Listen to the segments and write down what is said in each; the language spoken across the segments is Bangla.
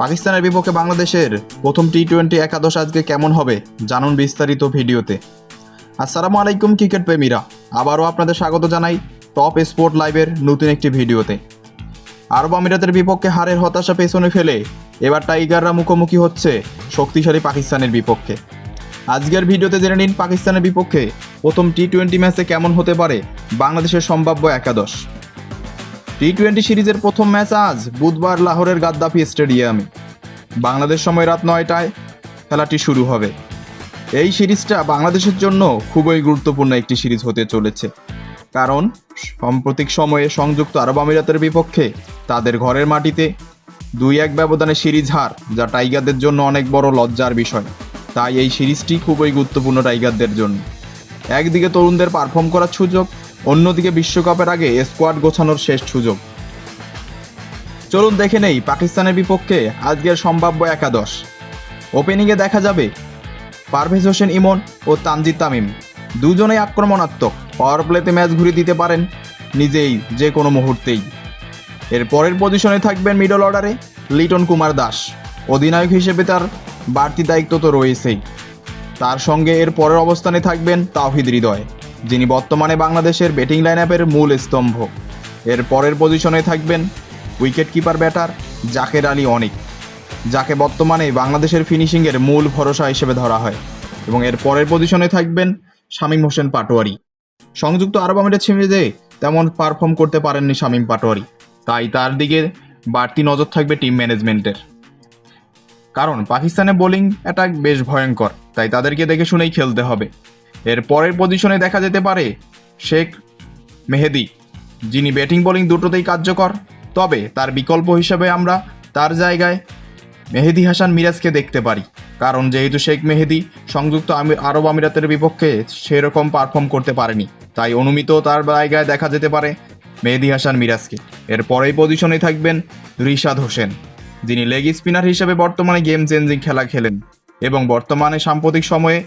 পাকিস্তানের বিপক্ষে বাংলাদেশের প্রথম টি টোয়েন্টি একাদশ আজকে কেমন হবে জানুন বিস্তারিত ভিডিওতে। আসসালামু আলাইকুম, ক্রিকেট প্রেমীরা। আবারও আপনাদের স্বাগত জানাই টপ স্পোর্ট লাইভের নতুন একটি ভিডিওতে। আরব আমিরাতের বিপক্ষে হারের হতাশা পেছনে ফেলে এবার টাইগাররা মুখোমুখি হচ্ছে শক্তিশালী পাকিস্তানের বিপক্ষে। আজকের ভিডিওতে জেনে নিন পাকিস্তানের বিপক্ষে প্রথম টি টোয়েন্টি ম্যাচে কেমন হতে পারে বাংলাদেশের সম্ভাব্য একাদশ। টি টোয়েন্টি সিরিজের প্রথম ম্যাচ আজ বুধবার লাহোরের গাদ্দাফি স্টেডিয়ামে। বাংলাদেশ সময় রাত নয়টায় খেলাটি শুরু হবে। এই সিরিজটা বাংলাদেশের জন্য খুবই গুরুত্বপূর্ণ একটি সিরিজ হতে চলেছে। কারণ, সাম্প্রতিক সময়ে সংযুক্ত আরব আমিরাতের বিপক্ষে তাদের ঘরের মাটিতে দুই এক ব্যবধানে সিরিজ হার, যা টাইগারদের জন্য অনেক বড় লজ্জার বিষয়। তাই এই সিরিজটি খুবই গুরুত্বপূর্ণ টাইগারদের জন্য। একদিকে তরুণদের পারফর্ম করার সুযোগ অন্যদিকে বিশ্বকাপের আগে স্কোয়াড গোছানোর শেষ সুযোগ। চলুন দেখে নেই পাকিস্তানের বিপক্ষে আজকের সম্ভাব্য একাদশ। ওপেনিংয়ে দেখা যাবে পারভেজ হোসেন ইমন ও তানজিদ তামিম। দুজনেই আক্রমণাত্মক, পাওয়ার প্লেতে ম্যাচ ঘুরিয়ে দিতে পারেন নিজেই যে কোনো মুহূর্তেই। এর পরের পজিশনে থাকবেন মিডল অর্ডারে লিটন কুমার দাস। অধিনায়ক হিসেবে তার বাড়তি দায়িত্ব তো রয়েছেই। তার সঙ্গে এর পরের অবস্থানে থাকবেন তাওহিদ হৃদয়। যিনি বর্তমানে বাংলাদেশের ব্যাটিং লাইন আপের মূল স্তম্ভ। এর পরের পজিশনে থাকবেন wicket keeper batter Jaker Ali Anik. যাকে বর্তমানে বাংলাদেশের ফিনিশিংয়ের মূল ভরসা হিসেবে ধরা হয়। এবং এর পরের পজিশনে থাকবেন শামীম হোসেন পাটোয়ারি। সংযুক্ত আরব আমিরাত সিরিজে তেমন পারফর্ম করতে পারেননি শামীম পাটোয়ারি। তাই তার দিকে বাড়তি নজর থাকবে টিম ম্যানেজমেন্টের কারণ পাকিস্তানের বোলিং অ্যাটাক বেশ ভয়ঙ্কর। তাই তাদেরকে দেখে শুনেই খেলতে হবে। এর পরের পজিশনে দেখা যেতে পারে শেখ মেহেদি, যিনি ব্যাটিং বোলিং দুটোতেই কার্যকর। তবে তার বিকল্প হিসেবে আমরা তার জায়গায় মেহেদি হাসান মিরাজকে দেখতে পারি। কারণ যেহেতু শেখ মেহেদি সংযুক্ত আরব আমিরাতের বিপক্ষে সেরকম পারফর্ম করতে পারেনি, তাই অনুমিত তার জায়গায় দেখা যেতে পারে মেহেদি হাসান মিরাজকে। এর পরেই পজিশনে থাকবেন রিশাদ হোসেন, যিনি লেগ স্পিনার হিসেবে বর্তমানে গেম চেঞ্জিং খেলা খেলেন এবং বর্তমানে সাম্প্রতিক সময়ে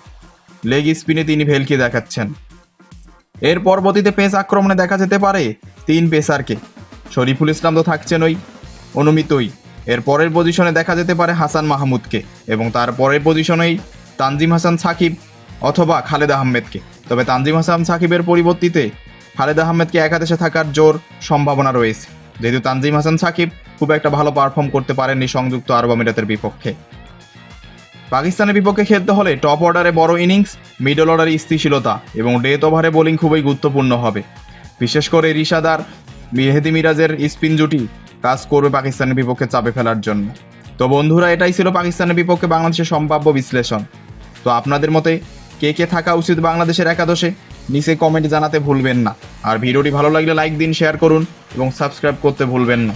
লেগ স্পিনে তিনি ভেলকি দেখাচ্ছেন। এর পরবর্তীতে পেস আক্রমণে দেখা যেতে পারে তিন পেসারকে। শরীফুল ইসলাম তো থাকছেনই অনুমিতই। এর পরের পজিশনে দেখা যেতে পারে হাসান মাহমুদকে এবং তার পরের পজিশনেই তানজিম হাসান সাকিব অথবা খালেদ আহমেদকে। তবে তানজিম হাসান সাকিবের পরিবর্তিতে খালেদ আহমেদকে একাদেশে থাকার জোর সম্ভাবনা রয়েছে। যেহেতু তানজিম হাসান সাকিব খুব একটা ভালো পারফর্ম করতে পারেননি সংযুক্ত আরব আমিরাতের বিপক্ষে। পাকিস্তানের বিপক্ষে খেলতে হলে টপ অর্ডারে বড় ইনিংস, মিডল অর্ডারে স্থিতিশীলতা এবং ডেথ ওভারে বোলিং খুবই গুরুত্বপূর্ণ হবে। বিশেষ করে রিশাদার মেহেদি মিরাজের স্পিন জুটি কাজ করবে পাকিস্তানের বিপক্ষে চাপে ফেলার জন্য। তো বন্ধুরা, এটাই ছিল পাকিস্তানের বিপক্ষে বাংলাদেশের সম্ভাব্য বিশ্লেষণ। তো আপনাদের মতে কে কে থাকা উচিত বাংলাদেশের একাদশে? নিচে কমেন্ট জানাতে ভুলবেন না। আর ভিডিওটি ভালো লাগলে লাইক দিন শেয়ার করুন এবং সাবস্ক্রাইব করতে ভুলবেন না।